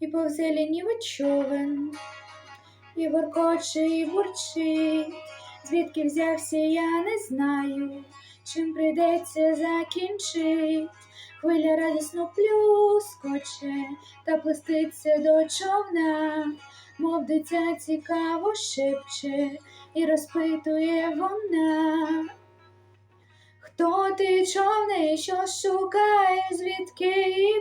і повзе лінівий човен, і воркоче, і бурчить, звідки взявся, я не знаю, чим прийдеться закінчить. Хвиля радісно плюскоче та плеститься до човна, мов дитя цікаво шепче і розпитує вона. Хто ти човне, що шукаєш, звідки і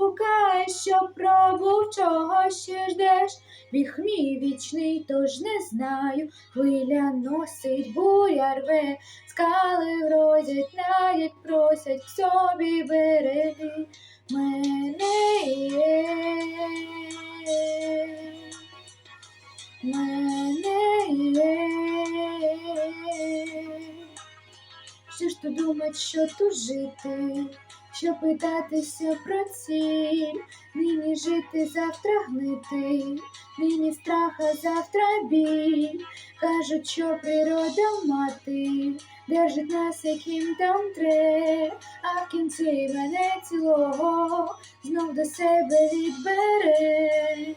шукаєш, що пробув, чого ще ждеш? Біг мій вічний, тож не знаю, хвиля носить, буря рве, скали грозять, навіть просять к собі береги мене є. Мене є. Що ж то думать, що тут жити, що питатися про ціль, нині жити, завтра гнити, нині страх, а завтра біль. Кажуть, що природа мати. Держить нас, яким там тре, а в кінці мене цілого знов до себе відбере.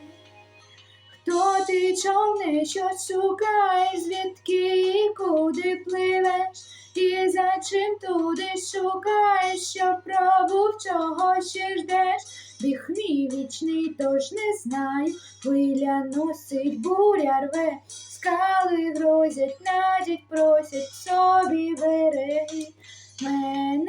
Хто ти човне, що шукаєш, звідки і куди пливеш, і за чим туди шукаєш, що пробув, чого ще ждеш? Біг мій вічний, тож не знаю, хвиля носить, буря рве, скали грозять, надять, просять собі береги мене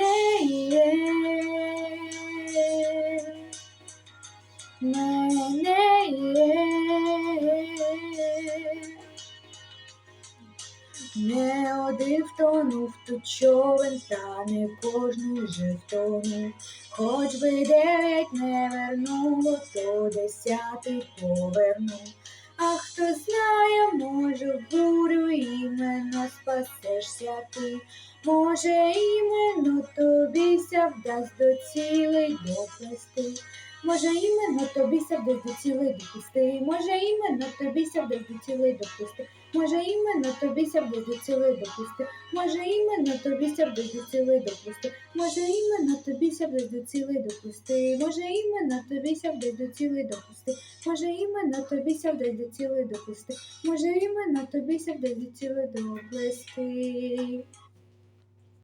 Не один втонув тут човен, та не кожний же втонув. Хоч би дев'ять не вернуло, то десятий повернув. А хто знає, може, в бурю іменно спасешся ти. Може, іменно тобі ся вдасть до цілей доплести. Може, іменно тобі до цілей допусти. Може, іменно тобі до цілей допусти. Може, іменно тобі до цілей допусти. Може, іменно тобі до цілей допусти. Може, іменно тобі до цілей допусти. Може, іменно тобі до цілей допусти. Може, іменно тобі до цілей допусти. Може, іменно тобі до цілей доплести.